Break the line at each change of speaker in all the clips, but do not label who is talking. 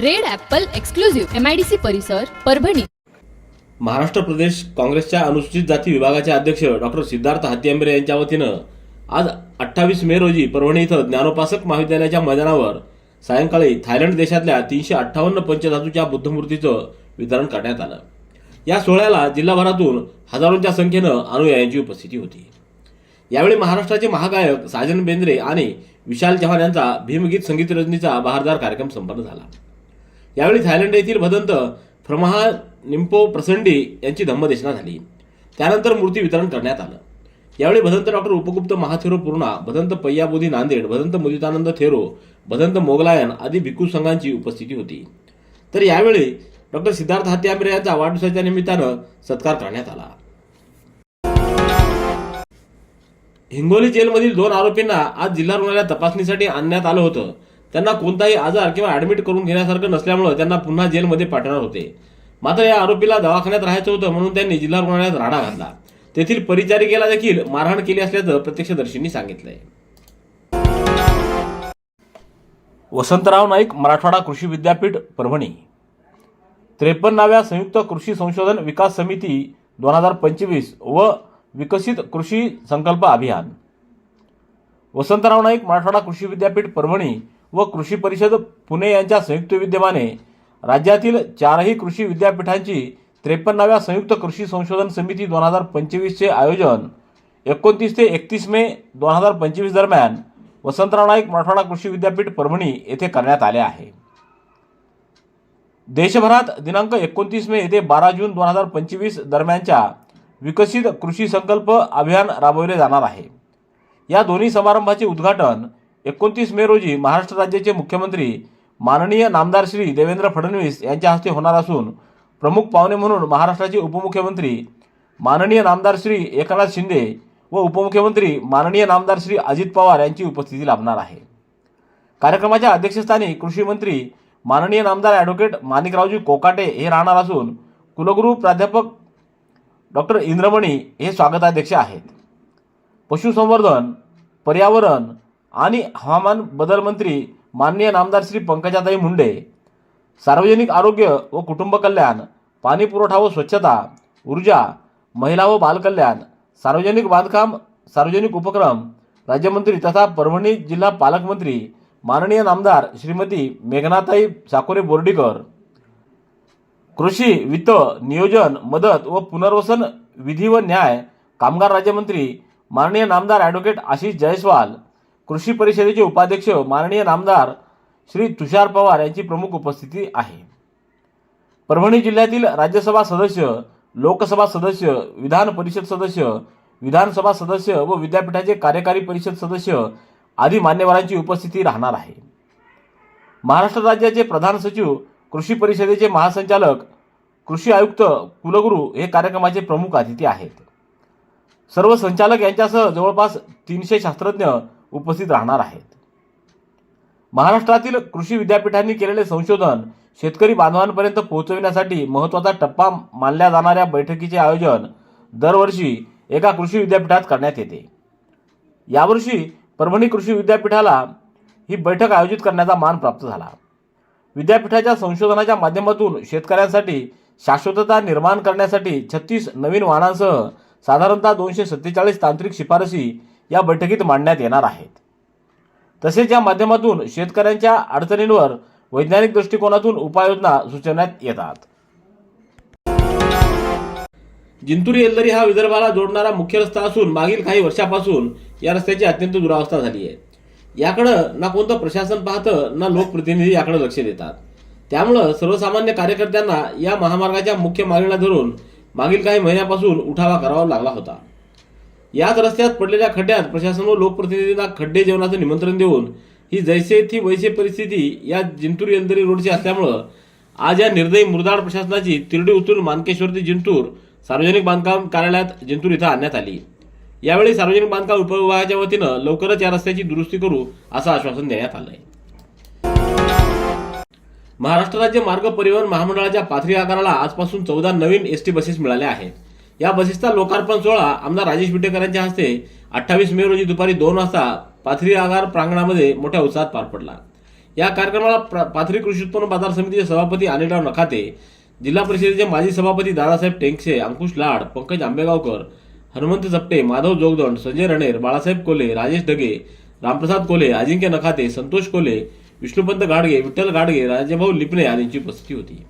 Red apple exclusive MIDC परिसर परभणी.
महाराष्ट्र प्रदेश काँग्रेसच्या अनुसूचित जाती विभागाचे अध्यक्ष डॉक्टर सिद्धार्थ हातीआंबरे यांच्या वतीनं आज अठ्ठावीस मे रोजी परभणी इथं ज्ञानोपासक महाविद्यालयाच्या मैदानावर सायंकाळी थायलंड देशातल्या तीनशे अठ्ठावन्न पंचधातूच्या बुद्धमूर्तीचं वितरण करण्यात आलं. या सोहळ्याला जिल्हाभरातून हजारोंच्या संख्येनं अनुयायांची उपस्थिती होती. यावेळी महाराष्ट्राचे महागायक साजन बेंद्रे आणि विशाल चव्हाण यांचा भीमगीत संगीत रजनीचा बहारदार कार्यक्रम संपन्न झाला. यावेळी थायलंड येथील भदंत फ्रमहा निम्पो प्रसंडी यांची धम्मदेशना झाली. त्यानंतर मूर्ती वितरण करण्यात आलं. यावेळी भदंत डॉक्टर उपगुप्त महाथेरो पूर्णा भदंत पय्याबोधी नांदेड भदंत मुदितानंद थेरो भदंत मोगलायन आदी भिक्खू संघांची उपस्थिती होती. तर यावेळी डॉक्टर सिद्धार्थ हात्यांबरे यांचा वाढदिवसाच्या निमित्तानं सत्कार करण्यात आला. हिंगोली जेलमधील दोन आरोपींना आज जिल्हा रुग्णालयात तपासणीसाठी आणण्यात आलं होतं. त्यांना कोणताही आजार किंवा ऍडमिट करून घेण्यासारखं नसल्यामुळे त्यांना पुन्हा जेलमध्ये पाठवणार होते. मात्र या आरोपीला दवाखान्यात राहायचं होतं म्हणून त्यांनी जिल्हा रुग्णालयात राडा घातला. तेथील परिचारिकेला देखील मारहाण केली असल्याचं प्रत्यक्षदर्शींनी सांगितलंय. वसंतराव नाईक मराठवाडा कृषी विद्यापीठ परभणी. त्रेपन्नाव्या संयुक्त कृषी संशोधन विकास समिती दोन हजार पंचवीस व विकसित कृषी संकल्प अभियान. वसंतराव नाईक मराठवाडा कृषी विद्यापीठ परभणी व कृषी परिषद पुणे यांच्या संयुक्त विद्यमाने राज्यातील चारही कृषी विद्यापीठांची त्रेपन्नाव्या संयुक्त कृषी संशोधन समिती दोन हजार पंचवीसचे आयोजन एकोणतीस ते एकतीस मे दोन हजार पंचवीस दरम्यान वसंतराव नाईक मराठवाडा कृषी विद्यापीठ परभणी येथे करण्यात आले आहे. देशभरात दिनांक एकोणतीस मे येथे बारा जून दोन हजार पंचवीस दरम्यानच्या विकसित कृषी संकल्प अभियान राबवले जाणार आहे. या दोन्ही समारंभाचे उद्घाटन एकोणतीस मे रोजी महाराष्ट्र राज्याचे मुख्यमंत्री माननीय नामदार श्री देवेंद्र फडणवीस यांच्या हस्ते होणार असून प्रमुख पाहुणे म्हणून महाराष्ट्राचे उपमुख्यमंत्री माननीय नामदार श्री एकनाथ शिंदे व उपमुख्यमंत्री माननीय नामदार श्री अजित पवार यांची उपस्थिती लाभणार आहे. कार्यक्रमाच्या अध्यक्षस्थानी कृषी मंत्री माननीय नामदार ॲडव्होकेट माणिकरावजी कोकाटे हे राहणार असून कुलगुरू प्राध्यापक डॉक्टर इंद्रमणी हे स्वागताध्यक्ष आहेत. पशुसंवर्धन पर्यावरण आणि हवामान बदल मंत्री माननीय नामदार श्री पंकजाताई मुंडे सार्वजनिक आरोग्य व कुटुंब कल्याण पाणी पुरवठा व स्वच्छता ऊर्जा महिला व बालकल्याण सार्वजनिक बांधकाम सार्वजनिक उपक्रम राज्यमंत्री तथा परभणी जिल्हा पालकमंत्री माननीय नामदार श्रीमती मेघनाताई साकोरे बोर्डीकर. कृषी वित्त नियोजन मदत व पुनर्वसन विधी व न्याय कामगार राज्यमंत्री माननीय नामदार ॲडव्होकेट आशिष जयस्वाल कृषी परिषदेचे उपाध्यक्ष माननीय नामदार श्री तुषार पवार यांची प्रमुख उपस्थिती आहे. परभणी जिल्ह्यातील राज्यसभा सदस्य लोकसभा सदस्य विधान परिषद सदस्य विधानसभा सदस्य व विद्यापीठाचे कार्यकारी परिषद सदस्य आदी मान्यवरांची उपस्थिती राहणार आहे. महाराष्ट्र राज्याचे प्रधान सचिव कृषी परिषदेचे महासंचालक कृषी आयुक्त कुलगुरू हे कार्यक्रमाचे प्रमुख अतिथी आहेत. सर्व संचालक यांच्यासह जवळपास तीनशे शास्त्रज्ञ उपस्थित राहणार आहेत. महाराष्ट्रातील कृषी विद्यापीठांनी केलेले संशोधन शेतकरी बांधवांपर्यंत पोहोचविण्यासाठी महत्त्वाचा टप्पा मानल्या जाणाऱ्या बैठकीचे आयोजन दरवर्षी एका कृषी विद्यापीठात करण्यात येते. यावर्षी परभणी कृषी विद्यापीठाला ही बैठक आयोजित करण्याचा मान प्राप्त झाला. विद्यापीठाच्या संशोधनाच्या माध्यमातून शेतकऱ्यांसाठी शाश्वतता निर्माण करण्यासाठी छत्तीस नवीन वाहनांसह साधारणतः दोनशे सत्तेचाळीस तांत्रिक शिफारसी या बैठकीत मांडण्यात येणार आहेत. तसेच या माध्यमातून शेतकऱ्यांच्या अडचणींवर वैज्ञानिक दृष्टिकोनातून उपाययोजना सुचवण्यात येतात. जिंतूर येलदरी हा विदर्भाला जोडणारा मुख्य रस्ता असून मागील काही वर्षापासून या रस्त्याची अत्यंत दुरावस्था झाली आहे. याकडं ना कोणतं प्रशासन पाहतं ना लोकप्रतिनिधी याकडे लक्ष देतात. त्यामुळं सर्वसामान्य कार्यकर्त्यांना या महामार्गाच्या मुख्य मागणीला धरून मागील काही महिन्यापासून उठावा करावा लागला होता. याच रस्त्यात पडलेल्या खड्ड्यात प्रशासन व लोकप्रतिनिधींना खड्डे जेवणाचं निमंत्रण देऊन ही जैसे थी वैसे परिस्थिती या जिंतूर यंदरी रोडची असल्यामुळं आज या निर्दयी मुरदाड प्रशासनाची तिरडी उचलून मानकेश्वर ते जिंतूर सार्वजनिक बांधकाम कार्यालयात जिंतूर इथं आणण्यात आली. यावेळी सार्वजनिक बांधकाम उपविभागाच्या वतीनं लवकरच या रस्त्याची दुरुस्ती करू असं आश्वासन देण्यात आलंय. महाराष्ट्र राज्य मार्ग परिवहन महामंडळाच्या पाथरी आगाराला आजपासून चौदा नवीन एस टी बसेस मिळाल्या आहेत. या बसेसचा लोकार्पण सोहळा आमदार राजेश विटेकरांच्या हस्ते अठ्ठावीस मे रोजी दुपारी दोन वाजता पाथरी आगार प्रांगणामध्ये मोठ्या उत्साहात पार पडला. या कार्यक्रमाला पाथरी कृषी उत्पन्न बाजार समितीचे सभापती अनिलराव नखाते जिल्हा परिषदेचे माजी सभापती दादासाहेब टेंगसे अंकुश लाड पंकज आंबेगावकर हनुमंत जपटे माधव जोगदंड संजय रणेर बाळासाहेब कोले राजेश ढगे रामप्रसाद कोले अजिंक्य नखाते संतोष कोले विष्णुपंत गाडगे विठ्ठल गाडगे राजेभाऊ लिपणे आदींची उपस्थिती होती.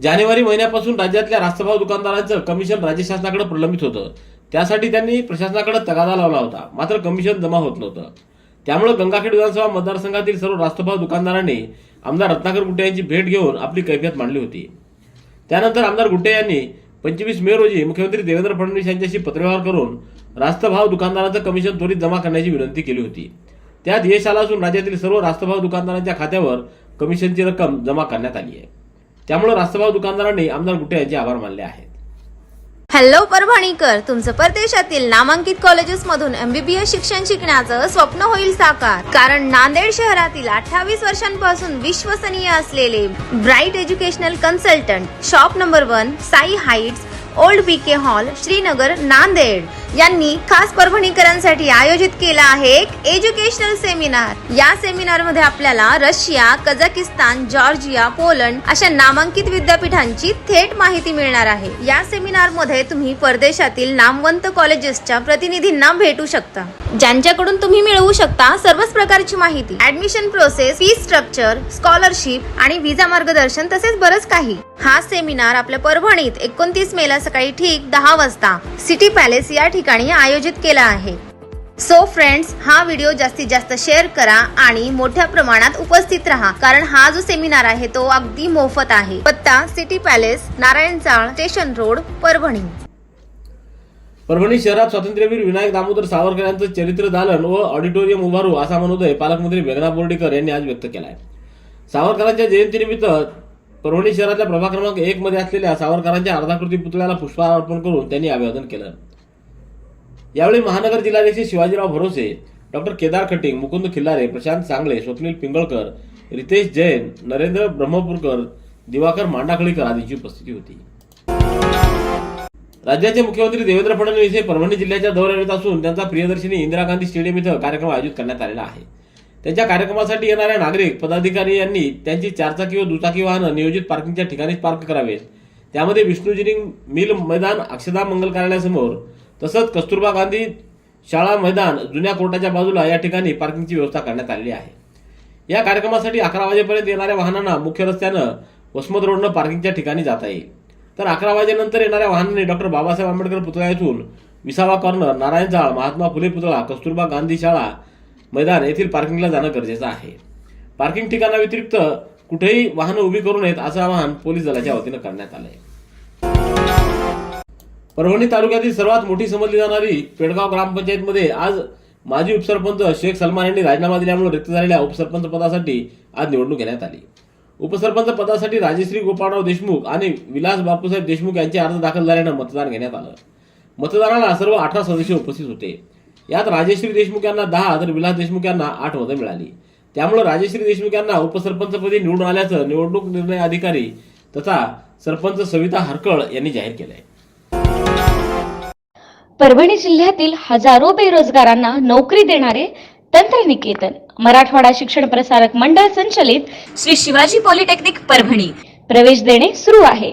जानेवारी महिन्यापासून राज्यातल्या रास्तभाव दुकानदारांचं कमिशन राज्य शासनाकडे प्रलंबित होतं. त्यासाठी त्यांनी प्रशासनाकडे तगादा लावला होता. मात्र कमिशन जमा होत नव्हतं. त्यामुळे गंगाखेड विधानसभा मतदारसंघातील सर्व रास्तभाव दुकानदारांनी आमदार रत्नाकर गुट्टे यांची भेट घेऊन आपली कैफियत मांडली होती. त्यानंतर आमदार गुट्टे यांनी पंचवीस मे रोजी मुख्यमंत्री देवेंद्र फडणवीस यांच्याशी पत्रव्यवहार करून रास्तभाव दुकानदारांचं कमिशन त्वरित जमा करण्याची विनंती केली होती. त्यात यश आला असून राज्यातील सर्व रास्तभाव दुकानदारांच्या खात्यावर कमिशनची रक्कम जमा करण्यात आली आहे. त्यामुळे रास्तभाव दुकानदारांनी आमदार गुट्टे यांचे आभार मानले आहेत.
हॅलो परभणीकर तुमचं परदेशातील नामांकित कॉलेजेस मधून एमबीबीएस शिक्षण शिकण्याचं स्वप्न होईल साकार. कारण नांदेड शहरातील अठ्ठावीस वर्षांपासून विश्वसनीय असलेले bright educational consultant shop number one Sai heights old B K hall Shrinagar Nanded. यांनी खास परभणीकरांसाठी आयोजित केला आहे एक एज्युकेशनल सेमिनार या सेमिनारमध्ये आपल्याला रशिया कझाकिस्तान जॉर्जिया पोलंड अशा नामांकित विद्यापीठांची थेट माहिती मिळणार आहे. या सेमिनारमध्ये तुम्ही परदेशातील नामवंत कॉलेजेसच्या प्रतिनिधींना भेटू शकता. ज्यांच्याकडून तुम्ही मिळवू शकता सर्वच प्रकारची माहिती. Admission process fee structure scholarship आणि व्हिसा मार्गदर्शन तसेच बरंच काही. हा सेमिनार आपल्या परभणीत एकोणतीस मेला सकाळी ठीक दहा वाजता सिटी पॅलेस या ठिकाणी आयोजित केला आहे. सो फ्रेंड्स हा व्हिडिओ जास्तीत जास्त शेअर करा आणि मोठ्या प्रमाणात उपस्थित राहा. कारण हा जो सेमिनार आहे तो अगदी मोफत आहे. पत्ता सिटी पॅलेस नारायण चाळ स्टेशन रोड परभणी.
परभणी शहरात स्वातंत्र्यवीर विनायक दामोदर सावरकर यांचं चरित्र दालन व ऑडिटोरियम उभारू असा मनोदय पालकमंत्री मेघना बोर्डीकर यांनी आज व्यक्त केलाय. सावरकरांच्या जयंतीनिमित्त परभणी शहरातल्या प्रभाग क्रमांक एक मध्ये असलेल्या सावरकरांच्या अर्धाकृती पुतळ्याला पुष्पहार अर्पण करून त्यांनी अभिवादन केलं. यावेळी महानगर जिल्हाध्यक्ष शिवाजीराव भरोसे डॉक्टर केदार खटिंग मुकुंद खिल्लारे प्रशांत सांगले स्वप्नील पिंगळकर रितेश जैन नरेंद्र ब्रह्मपूरकर दिवाकर मांडाखळीकर आदींची उपस्थिती होती. राज्याचे मुख्यमंत्री देवेंद्र फडणवीस हे परभणी जिल्ह्याच्या दौऱ्यावर येत असून त्यांचा प्रियदर्शनी इंदिरा गांधी स्टेडियम इथं कार्यक्रम आयोजित करण्यात आलेला आहे. त्यांच्या कार्यक्रमासाठी येणाऱ्या नागरिक पदाधिकारी यांनी त्यांची चारचाकी व दुचाकी वाहनं नियोजित पार्किंगच्या ठिकाणीच पार्क करावेत. त्यामध्ये विष्णुजिनिंग मिल मैदान अक्षदा मंगल कार्यालयासमोर तसंच कस्तुरबा गांधी शाळा मैदान जुन्या कोर्टाच्या बाजूला या ठिकाणी पार्किंगची व्यवस्था करण्यात आलेली आहे. या कार्यक्रमासाठी अकरा वाजेपर्यंत येणाऱ्या वाहनांना मुख्य रस्त्यानं वसमत रोडनं पार्किंगच्या ठिकाणी जाता येईल. तर अकरा वाजेनंतर येणाऱ्या वाहनांनी डॉक्टर बाबासाहेब आंबेडकर पुतळा येथून विसावा कॉर्नर नारायण जाळ महात्मा फुले पुतळा कस्तुरबा गांधी शाळा मैदान येथील पार्किंगला जाणं गरजेचं आहे. पार्किंग ठिकाणाव्यतिरिक्त कुठेही वाहनं उभी करू नयेत असं आवाहन पोलीस दलाच्या वतीनं करण्यात आलंय. परभणी तालुक्यातील सर्वात मोठी समजली जाणारी पेडगाव ग्रामपंचायतमध्ये आज माजी उपसरपंच शेख सलमान यांनी राजीनामा दिल्यामुळे रिक्त झालेल्या उपसरपंच पदासाठी आज निवडणूक घेण्यात आली. उपसरपंच पदासाठी राजेश्री गोपाळराव देशमुख आणि विलास बापूसाहेब देशमुख यांचे अर्ज दाखल झाल्यानं मतदान घेण्यात आलं. मतदानाला सर्व अठरा सदस्य उपस्थित होते. यात राजेश्री देशमुख यांना दहा तर विलास देशमुख यांना आठ मतं मिळाली. त्यामुळे राजश्री देशमुख यांना उपसरपंचपदी निवडून आल्याचं निवडणूक निर्णय अधिकारी तथा सरपंच सविता हरकळ यांनी जाहीर केलंय.
परभणी जिल्ह्यातील हजारो बेरोजगारांना नोकरी देणारे तंत्रनिकेतन मराठवाडा शिक्षण प्रसारक मंडळ संचलित श्री शिवाजी पॉलिटेक्निक परभणी. प्रवेश देणे सुरू आहे.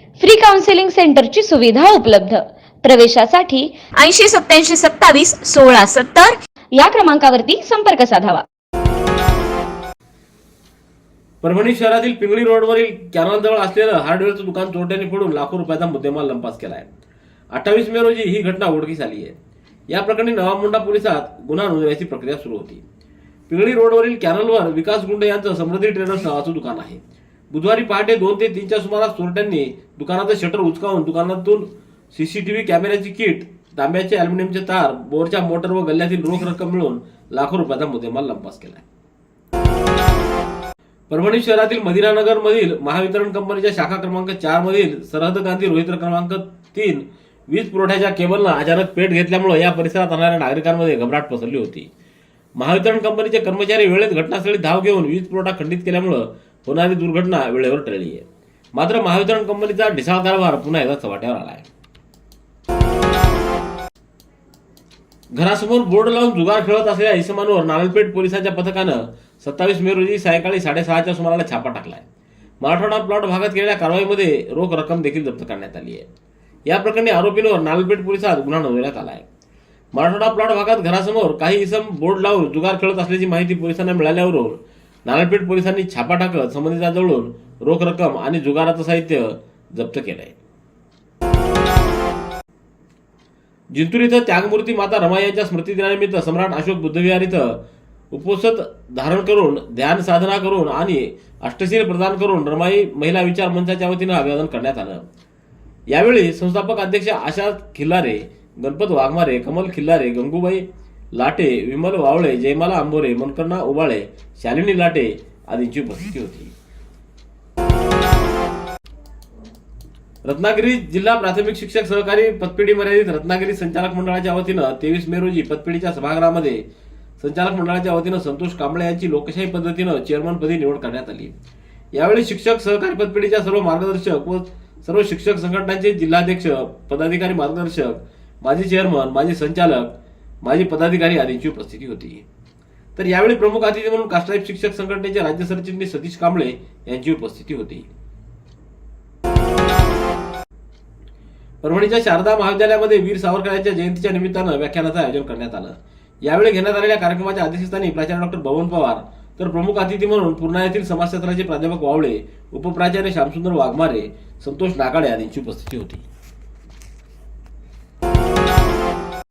फ्री काउन्सिलिंग सेंटरची सुविधा उपलब्ध. प्रवेशासाठी ऐंशी सत्याऐंशी सत्तावीस सोळा सत्तर या क्रमांकावरती संपर्क साधावा.
परभणी शहरातील पिंगळी रोडवरील कॅनॉलजवळ असलेलं हार्डवेअरचं दुकान चोरट्यांनी फोडून लाखो रुपयाचा मुद्देमाल लंपास केला आहे. अठ्ठावीस मे रोजी ही घटना उघडकीस आली आहे. या प्रकरणी नवामुंडा पोलिसात गुन्हा नोंदवण्याची प्रक्रिया सुरू होती. पिंगळी रोडवरील कॅनलवर विकास गुंडे यांचं समृद्धी ट्रेडर्स नावाचं दुकान आहे. बुधवारी पहाटे दोन ते तीनच्या सुमारास चोरट्यांनी दुकानाचं शटर उचकावून दुकानातून सीसीटीव्ही कॅमेऱ्याची किट तांब्याचे अल्युमिनियमचे तार बोरच्या मोटर व गल्ल्यातील रोख रक्कम मिळून लाखो रुपयाचा मुद्देमाल लंपास केलाय. परभणी शहरातील मदिरानगर मधील महावितरण कंपनीच्या शाखा क्रमांक चार मधील सरहद गांधी रोहित क्रमांक तीन वीज पुरवठ्याच्या केबलनं अचानक पेट घेतल्यामुळे या परिसरात राहणाऱ्या नागरिकांमध्ये घबराट पसरली होती. महावितरण कंपनीचे कर्मचारी वेळेत घटनास्थळी धाव घेऊन वीज पुरवठा खंडित केल्यामुळे होणारी दुर्घटना वेळेवर टळली आहे. मात्र महावितरण कंपनीचा ढिसाळ कारभार पुन्हा एकदा चव्हाट्यावर आला आहे घरासमोर बोर्ड लावून जुगार खेळत असलेल्या इसमांवर नारळपेठ पोलिसांच्या पथकानं सत्तावीस मे रोजी सायंकाळी साडेसहाच्या सुमाराला छापा टाकलाय. मराठवाडा प्लॉट भागात केलेल्या कारवाईमध्ये रोख रक्कम देखील जप्त करण्यात आली आहे. या प्रकरणी आरोपींवर नारळपेठ पोलिसात गुन्हा नोंदवण्यात आला आहे मराठवाडा प्लॉट भागात घरासमोर काही इसम बोर्ड लावून जुगार खेळत असल्याची माहिती पोलिसांना मिळाल्यावरून नारायणपेठ पोलिसांनी छापा टाकत संबंधितांजवळून रोख रक्कम आणि जुगाराचं साहित्य जप्त केलंय. जिंतूर इथं त्यागमूर्ती माता रमाई यांच्या स्मृतिदिनानिमित्त सम्राट अशोक बुद्धविहार इथं उपोषत धारण करून ध्यान साधना करून आणि अष्टशील प्रदान करून रमाई महिला विचार मंचाच्या वतीनं अभिवादन करण्यात आलं. यावेळी संस्थापक अध्यक्ष आशा खिल्लारे गणपत वाघमारे कमल खिल्लारे गंगूबाई लाटे विमल वावळे जयमाला आंबोरे मनकर्णा उबाळे शालिनी लाटे आदींची उपस्थिती होती. रत्नागिरी जिल्हा प्राथमिक शिक्षक सहकारी पतपेढी मर्यादित रत्नागिरी संचालक मंडळाच्या वतीनं तेवीस मे रोजी पतपेढीच्या सभागृहामध्ये संचालक मंडळाच्या वतीनं संतोष कांबळे यांची लोकशाही पद्धतीनं चेअरमनपदी निवड करण्यात आली. यावेळी शिक्षक सहकारी पतपेढीच्या सर्व मार्गदर्शक व सर्व शिक्षक संघटनांचे जिल्हाध्यक्ष पदाधिकारी मार्गदर्शक माजी चेअरमन माजी संचालक माजी पदाधिकारी आदींची उपस्थिती होती. तर यावेळी प्रमुख अतिथी म्हणून कास्टाईप शिक्षक संघटनेचे राज्य सरचिटणीस सतीश कांबळे यांची उपस्थिती होती. परभणीच्या शारदा महाविद्यालयामध्ये वीर सावरकर यांच्या जयंतीच्या निमित्तानं व्याख्यानाचं आयोजन करण्यात आलं. यावेळी घेण्यात आलेल्या कार्यक्रमाच्या अध्यक्षस्थानी प्राचार्य डॉक्टर भवन पवार तर प्रमुख अतिथी म्हणून पूर्णा येथील समाजशास्त्राचे प्राध्यापक वावळे उपप्राचार्य श्यामसुंदर वाघमारे संतोष नागाडे आदींची उपस्थिती होती.